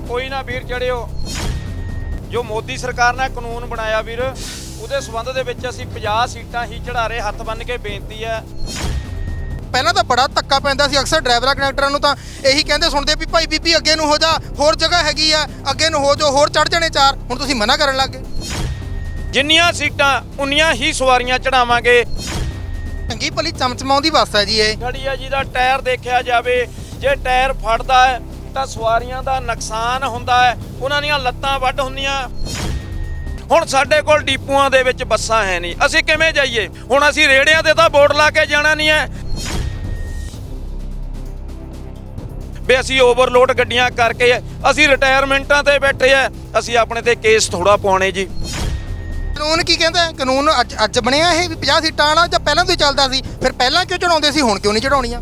ਔਰ ਕੋਈ ਨਾ ਵੀਰ ਚੜਿਓ। ਜੋ ਮੋਦੀ ਸਰਕਾਰ ਨੇ ਕਾਨੂੰਨ ਬਣਾਇਆ ਵੀਰ ਉਹਦੇ ਸਬੰਧ ਦੇ ਵਿੱਚ ਅਸੀਂ 50 ਸੀਟਾਂ ਹੀ ਚੜਾ ਰਹੇ ਹੱਥ ਬੰਨ ਕੇ ਬੇਨਤੀ ਹੈ। ਪਹਿਲਾਂ ਤਾਂ ਬੜਾ ਧੱਕਾ ਪੈਂਦਾ ਸੀ ਅਕਸਰ ਡਰਾਈਵਰਾਂ ਕਨੈਕਟਰਾਂ ਨੂੰ ਤਾਂ ਇਹੀ ਕਹਿੰਦੇ ਸੁਣਦੇ ਵੀ ਭਾਈ ਬੀਬੀ ਅੱਗੇ ਨੂੰ ਹੋ ਜਾ ਹੋਰ ਜਗ੍ਹਾ ਹੈਗੀ ਆ ਅੱਗੇ ਨੂੰ ਹੋ ਜਾ ਹੋਰ ਚੜ ਜਾਣੇ ਚਾਰ ਹੁਣ ਤੁਸੀਂ ਮਨਾ ਕਰਨ ਲੱਗ ਗਏ। ਜਿੰਨੀਆਂ ਸੀਟਾਂ ਉਨੀਆਂ ਹੀ ਸਵਾਰੀਆਂ ਚੜਾਵਾਂਗੇ ਚੰਗੀ ਭਲੀ ਚਮਚਮਾਉਂਦੀ ਬੱਸ ਹੈ ਜੀ ਇਹ। ਖੜੀ ਆ ਜਿਹਦਾ ਟਾਇਰ ਦੇਖਿਆ ਜਾਵੇ ਜੇ ਟਾਇਰ ਫਟਦਾ ਹੈ ਤਾਂ ਸਵਾਰੀਆਂ ਦਾ ਨੁਕਸਾਨ ਹੁੰਦਾ ਹੈ। ਉਹਨਾਂ ਦੀਆਂ ਲੱਤਾਂ ਵੱਢ ਹੁੰਦੀਆਂ। ਹੁਣ ਸਾਡੇ ਕੋਲ ਡੀਪੂਆਂ ਦੇ ਵਿੱਚ ਬੱਸਾਂ ਹੈ ਨਹੀਂ। ਅਸੀਂ ਕਿਵੇਂ ਜਾਈਏ? ਹੁਣ ਅਸੀਂ ਰੇੜਿਆਂ ਤੇ ਤਾਂ ਬੋਰਡ ਲਾ ਕੇ ਜਾਣਾ ਨਹੀਂ ਹੈ। ਵੀ ਅਸੀਂ ਓਵਰਲੋਡ ਗੱਡੀਆਂ ਕਰਕੇ ਅਸੀਂ ਰਿਟਾਇਰਮੈਂਟਾਂ ਤੇ ਬੈਠੇ ਆ ਅਸੀਂ ਆਪਣੇ ਤੇ ਕੇਸ ਥੋੜਾ ਪਾਉਣੇ ਜੀ। ਕਾਨੂੰਨ ਕੀ ਕਹਿੰਦਾ ਹੈ? ਕਾਨੂੰਨ ਅੱਜ ਅੱਜ ਬਣਿਆ ਇਹ ਵੀ 50 ਸੀਟਾਂ ਵਾਲਾ ਜਾਂ ਪਹਿਲਾਂ ਤੋਂ ਹੀ ਚੱਲਦਾ ਸੀ। ਫਿਰ ਪਹਿਲਾਂ ਕਿਉਂ ਚੜਾਉਂਦੇ ਸੀ? ਹੁਣ ਕਿਉਂ ਨਹੀਂ ਚੜਾਉਣੀਆਂ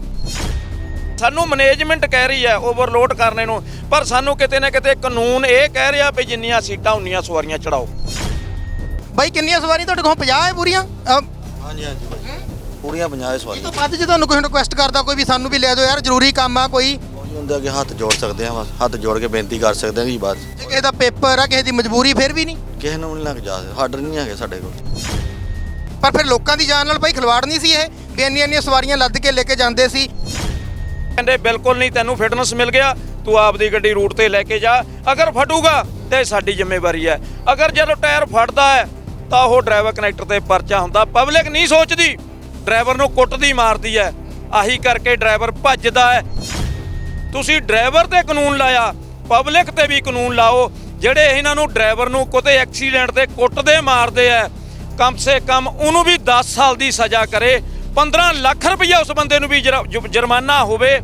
ਸਾਨੂੰ ਮੈਨੇਜਮੈਂਟ ਕਹਿ ਰਹੀ ਹੈ ਓਵਰਲੋਡ ਕਰਨੇ ਨੂੰ ਪਰ ਸਾਨੂੰ ਕਿਤੇ ਨਾ ਕਿਤੇ ਕਾਨੂੰਨ ਇਹ ਕਹਿ ਰਿਹਾ ਵੀ ਜਿੰਨੀਆਂ ਸੀਟਾਂ ਉਨੀਆਂ ਸਵਾਰੀਆਂ ਚੜਾਓ। ਬਾਈ ਕਿੰਨੀਆਂ ਸਵਾਰੀਆਂ ਤੁਹਾਡੇ ਕੋਲ? 50 ਹੈ ਪੂਰੀਆਂ? ਹਾਂਜੀ ਹਾਂਜੀ ਭਾਈ ਪੂਰੀਆਂ 50 ਇਹ ਸਵਾਰੀਆਂ। ਤੋਂ ਵੱਧ ਜੇ ਤੁਹਾਨੂੰ ਕੋਈ ਰਿਕੁਐਸਟ ਕਰਦਾ ਕੋਈ ਵੀ ਸਾਨੂੰ ਵੀ ਲੈ ਦਿਓ ਯਾਰ ਜ਼ਰੂਰੀ ਕੰਮ ਆ ਕੋਈ। ਹੁੰਦੇ ਅੱਗੇ ਹੱਥ ਜੋੜ ਸਕਦੇ ਆ ਬਸ ਹੱਥ ਜੋੜ ਕੇ ਬੇਨਤੀ ਕਰ ਸਕਦੇ ਆ ਕਿ ਬਸ। ਜੇ ਕਿਸੇ ਦਾ ਪੇਪਰ ਆ ਕਿਸੇ ਦੀ ਮਜਬੂਰੀ ਫਿਰ ਵੀ ਨਹੀਂ। ਕਿਸੇ ਨੂੰ ਨਹੀਂ ਲੱਗ ਜਾ ਆਰਡਰ ਨਹੀਂ ਹੈਗੇ ਸਾਡੇ ਕੋਲ। ਪਰ ਫਿਰ ਲੋਕਾਂ ਦੀ ਜਾਨ ਨਾਲ ਬਾਈ ਖਿਲਵਾੜ ਨਹੀਂ ਸੀ ਇਹ ਵੀ ਇੰਨੀਆਂ ਇੰਨੀਆਂ ਸਵਾਰੀਆਂ ਲੱਦ ਕੇ ਲੈ ਕੇ ਜਾਂਦੇ ਸੀ। ਕਹਿੰਦੇ, ਬਿਲਕੁਲ ਨਹੀਂ, ਤੈਨੂੰ ਫਿਟਨੈਸ ਮਿਲ ਗਿਆ, ਤੂੰ ਆਪਦੀ ਗੱਡੀ ਰੂਟ ਤੇ ਲੈ ਕੇ ਜਾ। ਅਗਰ ਫਟੂਗਾ, ਤੇ ਸਾਡੀ ਜ਼ਿੰਮੇਵਾਰੀ ਹੈ। ਅਗਰ ਜਦੋਂ ਟਾਇਰ ਫਟਦਾ ਹੈ, ਤਾਂ ਉਹ ਡਰਾਈਵਰ ਕਨੈਕਟਰ ਤੇ ਪਰਚਾ ਹੁੰਦਾ। ਪਬਲਿਕ ਨਹੀਂ ਸੋਚਦੀ ਡਰਾਈਵਰ ਨੂੰ ਕੁੱਟਦੀ, ਮਾਰਦੀ ਹੈ। ਆਹੀ ਕਰਕੇ ਡਰਾਈਵਰ ਭੱਜਦਾ ਹੈ। ਤੁਸੀਂ ਡਰਾਈਵਰ ਤੇ ਕਾਨੂੰਨ ਲਾਇਆ ਪਬਲਿਕ ਤੇ ਵੀ ਕਾਨੂੰਨ ਲਾਓ। ਜਿਹੜੇ ਇਹਨਾਂ ਨੂੰ ਡਰਾਈਵਰ ਨੂੰ ਕਿਤੇ ਐਕਸੀਡੈਂਟ ਤੇ ਕੁੱਟਦੇ, ਮਾਰਦੇ ਆ ਕਮ ਸੇ ਕਮ ਉਹਨੂੰ ਵੀ 10 ਸਾਲ ਦੀ ਸਜ਼ਾ ਕਰੇ। 15 ਲੱਖ ਰੁਪਈਆ ਉਸ ਬੰਦੇ ਨੂੰ ਵੀ ਜਰਾ- ਜੁਰਮਾਨਾ ਹੋਵੇ।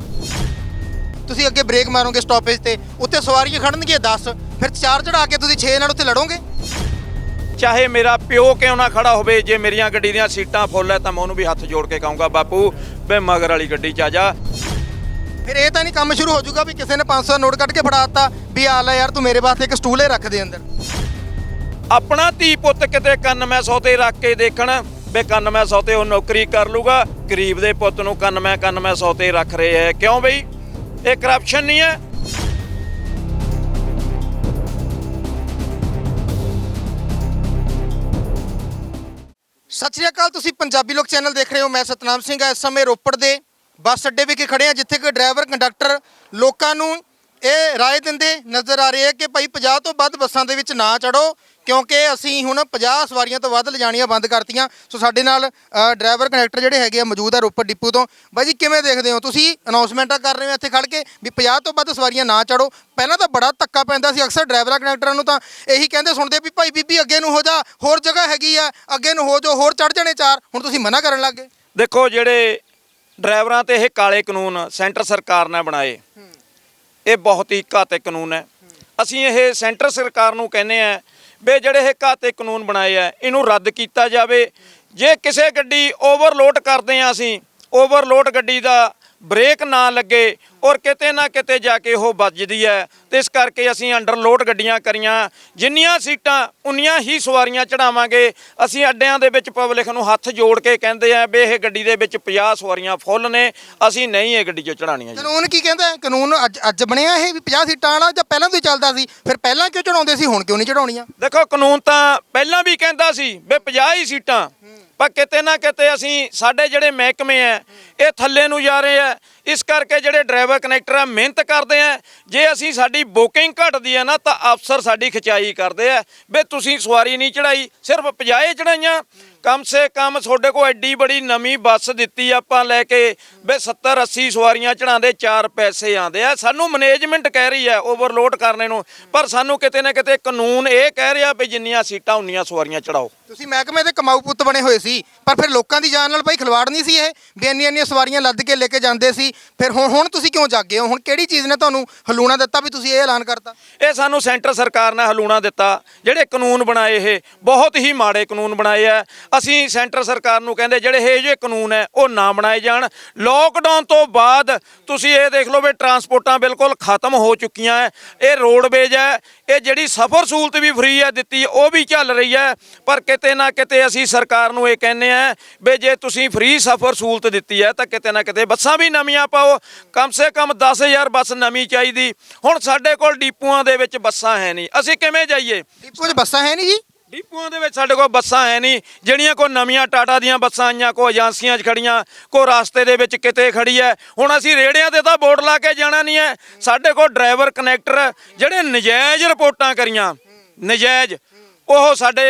ਤੁਸੀਂ ਅੱਗੇ ਬ੍ਰੇਕ ਮਾਰੋਗੇ ਸਟਾਪੇਜ ਤੇ ਉੱਤੇ ਸਵਾਰੀਆਂ ਖੜਨਗੀਆਂ 10 ਫਿਰ ਚਾਰ ਚੜਾ ਕੇ ਤੁਸੀਂ 6 ਨਾਲ ਉੱਤੇ ਲੜੋਗੇ? ਚਾਹੇ ਮੇਰਾ ਪਿਓ ਕਿਉਂ ਨਾ ਖੜਾ ਹੋਵੇ ਜੇ ਮੇਰੀਆਂ ਗੱਡੀ ਦੀਆਂ ਸੀਟਾਂ ਫੁੱਲ ਐ ਤਾਂ ਮੈਂ ਉਹਨੂੰ ਵੀ ਹੱਥ ਜੋੜ ਕੇ ਕਹੂੰਗਾ ਬਾਪੂ ਵੇ ਮਗਰ ਵਾਲੀ ਗੱਡੀ 'ਚ ਆ ਜਾ। ਫਿਰ ਇਹ ਤਾਂ ਨਹੀਂ ਕੰਮ ਸ਼ੁਰੂ ਹੋ ਜਾਊਗਾ ਵੀ ਕਿਸੇ ਨੇ 500 ਨੋਟ ਕੱਢ ਕੇ ਫੜਾਤਾ ਵੀ ਆ ਲੈ ਯਾਰ ਤੂੰ ਮੇਰੇ ਵਾਸਤੇ ਇੱਕ ਸਟੂਲ ਹੀ ਰੱਖ ਦੇ ਅੰਦਰ। ਆਪਣਾ ਧੀ ਪੁੱਤ ਕਿਤੇ ਕੰਨ ਮੈਂ ਸੌਤੇ ਰੱਖ ਕੇ ਦੇਖਣ। ਵੇ ਕੰਨ ਮੈਂ ਸੌਤੇ ਉਹ ਨੌਕਰੀ ਕਰ ਲੂਗਾ। ਗਰੀਬ ਦੇ ਪੁੱਤ ਨੂੰ ਕੰਨ ਮੈਂ ਸੌ ਤੇ ਰੱਖ ਰਹੇ ਐ। ਕਿਉਂ ਬਈ? ਇਹ ਕਰਪਸ਼ਨ ਨਹੀਂ ਹੈ ਸਤਿ ਸ਼੍ਰੀ ਅਕਾਲ, ਤੁਸੀਂ ਪੰਜਾਬੀ ਲੋਕ ਚੈਨਲ ਦੇਖ ਰਹੇ ਹੋ, ਮੈਂ ਸਤਨਾਮ ਸਿੰਘ ਇਸ ਸਮੇਂ ਰੋਪੜ ਦੇ ਬੱਸ ਅੱਡੇ ਵਿਖੇ ਖੜੇ ਆ, ਜਿੱਥੇ ਕਿ ਡਰਾਈਵਰ, ਕੰਡਕਟਰ ਲੋਕਾਂ ਨੂੰ ਇਹ ਰਾਏ ਦਿੰਦੇ ਨਜ਼ਰ ਆ ਰਹੇ ਆ ਕਿ ਭਾਈ 50 ਤੋਂ ਵੱਧ ਬੱਸਾਂ ਦੇ ਵਿੱਚ ਨਾ ਚੜੋ ਕਿਉਂਕਿ ਅਸੀਂ ਹੁਣ 50 ਸਵਾਰੀਆਂ ਤੋਂ ਵੱਧ ਲਿਜਾਣੀਆਂ ਬੰਦ ਕਰਤੀਆਂ। ਸੋ ਸਾਡੇ ਨਾਲ ਡਰਾਈਵਰ ਕੰਡਕਟਰ ਜਿਹੜੇ ਹੈਗੇ ਆ ਮੌਜੂਦ ਆ ਰੋਪੜ ਡਿਪੂ ਤੋਂ। ਬਾਈ ਜੀ ਕਿਵੇਂ ਦੇਖਦੇ ਹੋ ਤੁਸੀਂ? ਅਨਾਉਂਸਮੈਂਟਾਂ ਕਰ ਰਹੇ ਹੋ ਇੱਥੇ ਖੜ ਕੇ ਵੀ 50 ਤੋਂ ਵੱਧ ਸਵਾਰੀਆਂ ਨਾ ਚੜੋ ਪਹਿਲਾਂ ਤਾਂ ਬੜਾ ਧੱਕਾ ਪੈਂਦਾ ਸੀ ਅਕਸਰ ਡਰਾਈਵਰਾਂ ਕੰਡਕਟਰਾਂ ਨੂੰ ਤਾਂ। ਇਹੀ ਕਹਿੰਦੇ ਸੁਣਦੇ ਵੀ ਭਾਈ ਬੀਬੀ ਅੱਗੇ ਨੂੰ ਹੋ ਜਾ ਹੋਰ ਜਗ੍ਹਾ ਹੈਗੀ ਆ ਅੱਗੇ ਨੂੰ ਹੋ ਜਾ ਹੋਰ ਚੜ ਜਾਣੇ ਚਾਰ। ਹੁਣ ਤੁਸੀਂ ਮਨਾ ਕਰਨ ਲੱਗ ਗਏ। ਦੇਖੋ ਜਿਹੜੇ ਡਰਾਈਵਰਾਂ ਤੇ ਇਹ ਕਾਲੇ ਕਾਨੂੰਨ ਸੈਂਟਰ ਸਰਕਾਰ ਨੇ ਬਣਾਏ ਇਹ ਬਹੁਤ ਹੀ ਘਾਤਕ ਕਾਨੂੰਨ ਹੈ। ਅਸੀਂ ਇਹ ਸੈਂਟਰ ਸਰਕਾਰ ਨੂੰ ਕਹਿੰਦੇ ਆ ਵੀ ਜਿਹੜੇ ਇਹ ਘਾਤਕ ਕਾਨੂੰਨ ਬਣਾਏ ਆ, ਇਹਨੂੰ ਰੱਦ ਕੀਤਾ ਜਾਵੇ। ਜੇ ਕਿਸੇ ਗੱਡੀ ਓਵਰਲੋਡ ਕਰਦੇ ਆ ਅਸੀਂ ਓਵਰਲੋਡ ਗੱਡੀ ਦਾ ਬ੍ਰੇਕ ਨਾ ਲੱਗੇ ਔਰ ਕਿਤੇ ਨਾ ਕਿਤੇ ਜਾ ਕੇ ਉਹ ਵੱਜਦੀ ਹੈ। ਤੇ ਇਸ ਕਰਕੇ ਅਸੀਂ ਅੰਡਰਲੋਡ ਗੱਡੀਆਂ ਕਰੀਆਂ। ਜਿੰਨੀਆਂ ਸੀਟਾਂ ਉਨੀਆਂ ਹੀ ਸਵਾਰੀਆਂ ਚੜਾਵਾਂਗੇ। ਅਸੀਂ ਅੱਡਿਆਂ ਦੇ ਵਿੱਚ ਪਬਲਿਕ ਨੂੰ ਹੱਥ ਜੋੜ ਕੇ ਕਹਿੰਦੇ ਆ ਵੀ ਇਹ ਗੱਡੀ ਦੇ ਵਿੱਚ 50 ਸਵਾਰੀਆਂ ਫੁੱਲ ਨੇ। ਅਸੀਂ ਨਹੀਂ ਇਹ ਗੱਡੀ 'ਚ ਚੜਾਣੀਆਂ ਜੀ। ਕਾਨੂੰਨ ਕੀ ਕਹਿੰਦਾ ਹੈ? ਕਾਨੂੰਨ ਅੱਜ ਅੱਜ ਬਣਿਆ ਇਹ ਵੀ 50 ਸੀਟਾਂ ਵਾਲਾ ਜਾਂ ਪਹਿਲਾਂ ਤੋਂ ਹੀ ਚੱਲਦਾ ਸੀ? ਫਿਰ ਪਹਿਲਾਂ ਕਿਉਂ ਚੜਾਉਂਦੇ ਸੀ? ਹੁਣ ਕਿਉਂ ਨਹੀਂ ਚੜਾਉਣੀਆਂ ਦੇਖੋ ਕਾਨੂੰਨ ਤਾਂ ਪਹਿਲਾਂ ਵੀ ਕਹਿੰਦਾ ਸੀ ਵੀ 50 ਹੀ ਸੀਟਾਂ ਪਰ ਕਿਤੇ ਨਾ ਕਿਤੇ ਅਸੀਂ ਸਾਡੇ ਜਿਹੜੇ ਮਹਿਕਮੇ ਆ ਇਹ ਥੱਲੇ ਨੂੰ ਜਾ ਰਹੇ ਆ ਇਸ ਕਰਕੇ ਜਿਹੜੇ ਡਰਾਈਵਰ ਕਨੈਕਟਰ ਆ, ਮਿਹਨਤ ਕਰਦੇ ਆ ਜੇ ਅਸੀਂ ਸਾਡੀ ਬੁਕਿੰਗ ਘਟਦੀ ਆ ਨਾ, ਤਾਂ ਅਫਸਰ ਸਾਡੀ ਖਿਚਾਈ ਕਰਦੇ ਆ ਵੀ ਤੁਸੀਂ ਸਵਾਰੀ ਨਹੀਂ ਚੜਾਈ ਸਿਰਫ 50 ਹੀ ਚੜਾਈਆਂ ਕਮ ਸੇ ਕਮ ਤੁਹਾਡੇ ਕੋਲ ਐਡੀ ਬੜੀ ਨਵੀਂ ਬੱਸ ਦਿੱਤੀ ਆਪਾਂ ਲੈ ਕੇ। ਵੀ 70 80 ਸਵਾਰੀਆਂ ਚੜਾਉਂਦੇ 4 ਪੈਸੇ ਆਉਂਦੇ। ਆ ਸਾਨੂੰ ਮੈਨੇਜਮੈਂਟ ਕਹਿ ਰਹੀ ਹੈ ਓਵਰਲੋਡ ਕਰਨੇ ਨੂੰ। ਪਰ ਸਾਨੂੰ ਕਿਤੇ ਨਾ ਕਿਤੇ ਕਾਨੂੰਨ ਇਹ ਕਹਿ ਰਿਹਾ ਵੀ ਜਿੰਨੀਆਂ ਸੀਟਾਂ ਉਨੀਆਂ ਸਵਾਰੀਆਂ ਚੜਾਓ। ਤੁਸੀਂ ਮਹਿਕਮੇ ਦੇ ਕਮਾਊ ਪੁੱਤ ਬਣੇ ਹੋਏ ਸੀ ਪਰ ਫਿਰ ਲੋਕਾਂ ਦੀ ਜਾਨ ਨਾਲ ਭਾਈ ਖਿਲਵਾੜ ਨਹੀਂ ਸੀ ਇਹ। ਵੀ ਇੰਨੀਆਂ ਇੰਨੀਆਂ ਸਵਾਰੀਆਂ ਲੱਦ ਕੇ ਲੈ ਕੇ ਜਾਂਦੇ ਸੀ। ਫਿਰ ਹੁਣ ਹੁਣ ਤੁਸੀਂ ਕਿਉਂ ਜਾਗੇ ਹੋ? ਹੁਣ ਕਿਹੜੀ ਚੀਜ਼ ਨੇ ਤੁਹਾਨੂੰ ਹਲੂਣਾ ਦਿੱਤਾ ਵੀ ਤੁਸੀਂ ਇਹ ਐਲਾਨ ਕਰਤਾ? ਇਹ ਸਾਨੂੰ ਸੈਂਟਰ ਸਰਕਾਰ ਨੇ ਹਲੂਣਾ ਦਿੱਤਾ। ਜਿਹੜੇ ਕਾਨੂੰਨ ਬਣਾਏ ਇਹ ਬਹੁਤ ਹੀ ਮਾੜੇ ਕਾਨੂੰਨ ਬਣਾਏ ਆ। ਅਸੀਂ ਸੈਂਟਰ ਸਰਕਾਰ ਨੂੰ ਕਹਿੰਦੇ ਜਿਹੜੇ ਇਹ ਜਿਹੇ ਕਾਨੂੰਨ ਹੈ, ਉਹ ਨਾ ਬਣਾਏ ਜਾਣ। ਲੋਕਡਾਊਨ ਤੋਂ ਬਾਅਦ ਤੁਸੀਂ ਇਹ ਦੇਖ ਲਓ ਵੀ ਟਰਾਂਸਪੋਰਟਾਂ ਬਿਲਕੁਲ ਖਤਮ ਹੋ ਚੁੱਕੀਆਂ ਹੈ ਇਹ ਰੋਡਵੇਜ ਹੈ ਇਹ ਜਿਹੜੀ ਸਫ਼ਰ ਸਹੂਲਤ ਵੀ ਫ੍ਰੀ ਹੈ ਦਿੱਤੀ, ਉਹ ਵੀ ਚੱਲ ਰਹੀ ਹੈ ਪਰ ਕਿਤੇ ਨਾ ਕਿਤੇ ਅਸੀਂ ਸਰਕਾਰ ਨੂੰ ਇਹ ਕਹਿੰਦੇ ਆ ਵੀ ਜੇ ਤੁਸੀਂ ਫ੍ਰੀ ਸਫ਼ਰ ਸਹੂਲਤ ਦਿੱਤੀ ਹੈ ਤਾਂ ਕਿਤੇ ਨਾ ਕਿਤੇ ਬੱਸਾਂ ਵੀ ਨਵੀਆਂ ਪਾਓ। ਕਮ ਸੇ ਕਮ 10000 ਬੱਸ ਨਵੀਂ ਚਾਹੀਦੀ। ਹੁਣ ਸਾਡੇ ਕੋਲ ਡੀਪੂਆਂ ਦੇ ਵਿੱਚ ਬੱਸਾਂ ਹੈ ਨਹੀਂ। ਅਸੀਂ ਕਿਵੇਂ ਜਾਈਏ? ਡਿਪੂ 'ਚ ਬੱਸਾਂ ਹੈ ਨਹੀਂ ਜੀ? ਡੀਪੂਆਂ ਦੇ ਵਿੱਚ ਸਾਡੇ ਕੋਲ ਬੱਸਾਂ ਹੈ ਨਹੀਂ, ਜਿਹੜੀਆਂ ਕੋਈ ਨਵੀਆਂ ਟਾਟਾ ਦੀਆਂ ਬੱਸਾਂ ਆਈਆਂ, ਕੋਈ ਏਜੰਸੀਆਂ 'ਚ ਖੜੀਆਂ, ਕੋਈ ਰਾਸਤੇ ਦੇ ਵਿੱਚ ਕਿਤੇ ਖੜੀ ਹੈ। ਹੁਣ ਅਸੀਂ ਰੇੜਿਆਂ ਤੇ ਤਾਂ ਬੋਰਡ ਲਾ ਕੇ ਜਾਣਾ ਨਹੀਂ ਹੈ। ਸਾਡੇ ਕੋਲ ਡਰਾਈਵਰ, ਕਨੈਕਟਰ, ਜਿਹੜੇ ਨਜਾਇਜ਼ ਰਿਪੋਰਟਾਂ ਕਰੀਆਂ, ਨਜਾਇਜ਼, ਉਹ ਸਾਡੇ